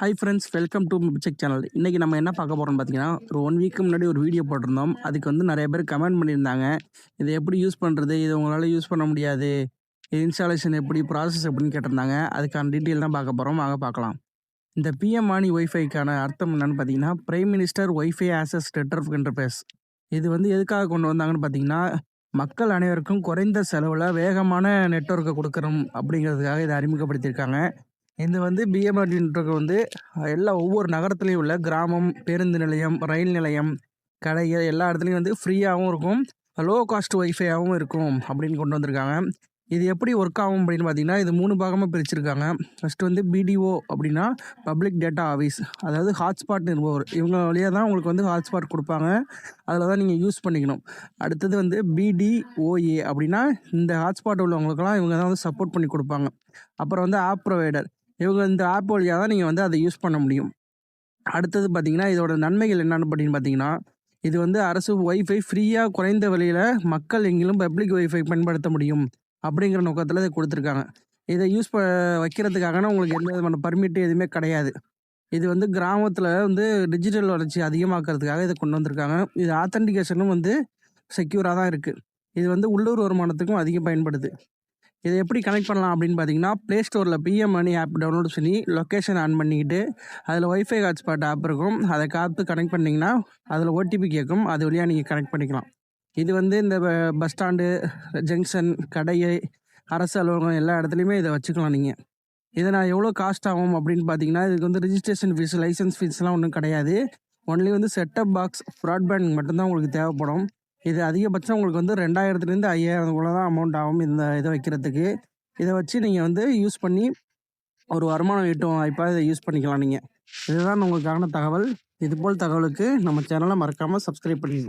Hi friends welcome to check channel இன்றைக்கி நம்ம என்ன பார்க்க போகிறோம்னு பார்த்தீங்கன்னா ஒரு ஒன் வீக்கு முன்னாடி ஒரு வீடியோ போட்டிருந்தோம். அதுக்கு வந்து நிறைய பேர் கமெண்ட் பண்ணியிருந்தாங்க. இதை எப்படி யூஸ் பண்ணுறது இது உங்களால் யூஸ் பண்ண முடியாது. இது இன்ஸ்டாலேஷன் எப்படி? ப்ராசஸ் எப்படின்னு கேட்டிருந்தாங்க. அதுக்கான டீட்டெயில் தான் பார்க்க போகிறோம் வாங்க பார்க்கலாம். இந்த பிஎம் ஆனி ஒய்ஃபைக்கான அர்த்தம் என்னென்னு பார்த்தீங்கன்னா prime minister wifi access network interface இது வந்து எதுக்காக கொண்டு வந்தாங்கன்னு பார்த்தீங்கன்னா மக்கள் அனைவருக்கும் குறைந்த செலவில் வேகமான நெட்ஒர்க்கை கொடுக்குறோம் அப்படிங்கிறதுக்காக இதை அறிமுகப்படுத்தியிருக்காங்க. இது வந்து பிஎம்ஆர்டின்றது வந்து எல்லா ஒவ்வொரு நகரத்துலேயும் உள்ள கிராமம் பேருந்து நிலையம் ரயில் நிலையம் கடைகள் எல்லா இடத்துலையும் வந்து ஃப்ரீயாகவும் இருக்கும் லோ காஸ்ட் ஒய்ஃபையாகவும் இருக்கும் அப்படின்னு கொண்டு வந்திருக்காங்க. இது எப்படி ஒர்க் ஆகும் அப்படின்னு பார்த்தீங்கன்னா இது மூணு பாகமாக பிரிச்சிருக்காங்க. ஃபஸ்ட்டு வந்து பிடிஓ அப்படின்னா பப்ளிக் டேட்டா ஆஃபீஸ் அதாவது ஹாட்ஸ்பாட் நிறுவவர் இவங்க வழியாக தான் உங்களுக்கு வந்து ஹாட்ஸ்பாட் கொடுப்பாங்க. அதில் தான் நீங்கள் யூஸ் பண்ணிக்கணும். அடுத்தது வந்து பிடிஓஏ அப்படின்னா இந்த ஹாட்ஸ்பாட் உள்ளவங்களுக்கெல்லாம் இவங்க தான் வந்து சப்போர்ட் பண்ணி கொடுப்பாங்க. அப்புறம் வந்து ஆப் ப்ரொவைடர் இவங்க இந்த ஆப் வழியாக தான் நீங்கள் வந்து அதை யூஸ் பண்ண முடியும். அடுத்தது பார்த்தீங்கன்னா இதோட நன்மைகள் என்னென்னு அப்படின்னு பார்த்தீங்கன்னா இது வந்து அரசு ஒய்ஃபை ஃப்ரீயாக குறைந்த விலையில் மக்கள் எங்கிலும் பப்ளிக் ஒய்ஃபை பயன்படுத்த முடியும் அப்படிங்கிற நோக்கத்தில் இதை கொடுத்துருக்காங்க. இதை யூஸ் ப வைக்கிறதுக்காகனா உங்களுக்கு எந்த விதமான பர்மிட் எதுவுமே கிடையாது. இது வந்து கிராமத்தில் வந்து டிஜிட்டல் வளர்ச்சி அதிகமாக்கிறதுக்காக இதை கொண்டு வந்திருக்காங்க. இது ஆத்தன்டிகேஷனும் வந்து செக்யூராக தான் இருக்குது இது வந்து உள்ளூர் வருமானத்துக்கும் அதிகம் பயன்படுது. இதை எப்படி கனெக்ட் பண்ணலாம் அப்படின்னு பார்த்தீங்கன்னா ப்ளே ஸ்டோரில் பிஎம் மணி ஆப் டவுன்லோட் பண்ணி லொக்கேஷன் ஆன் பண்ணிக்கிட்டு அதில் ஒய்ஃபை ஹாட்ஸ்பாட் ஆப் இருக்கும். அதை காத்து கனெக்ட் பண்ணிங்கன்னா அதில் ஓடிபி கேட்கும். அது வழியாக நீங்கள் கனெக்ட் பண்ணிக்கலாம். இது வந்து இந்த பஸ் ஸ்டாண்டு ஜங்ஷன் கடையை அரசு அலுவலகம் எல்லா இடத்துலையுமே இதை வச்சுக்கலாம் நீங்கள் இதை நான் எவ்வளோ காஸ்ட் ஆகும் அப்படின்னு பார்த்தீங்கன்னா இதுக்கு வந்து ரிஜிஸ்ட்ரேஷன் ஃபீஸ் லைசன்ஸ் ஃபீஸ்லாம் ஒன்றும் கிடையாது. ஒன்லி வந்து செட்டப் பாக்ஸ் ப்ராட்பேண்ட் மட்டும்தான் உங்களுக்கு தேவைப்படும். இது அதிகபட்சம் உங்களுக்கு வந்து ரெண்டாயிரத்துலேருந்து ஐயாயிரம் கூட தான் அமௌண்ட் ஆகும் இந்த இதை வைக்கிறதுக்கு. இதை வச்சு நீங்கள் வந்து யூஸ் பண்ணி ஒரு வருமானம் ஈட்டும் வாய்ப்பாக இதை யூஸ் பண்ணிக்கலாம் நீங்கள் இதுதான் உங்களுக்கான தகவல். இதுபோல் தகவலுக்கு நம்ம சேனலை மறக்காமல் சப்ஸ்கிரைப் பண்ணிக்கணும்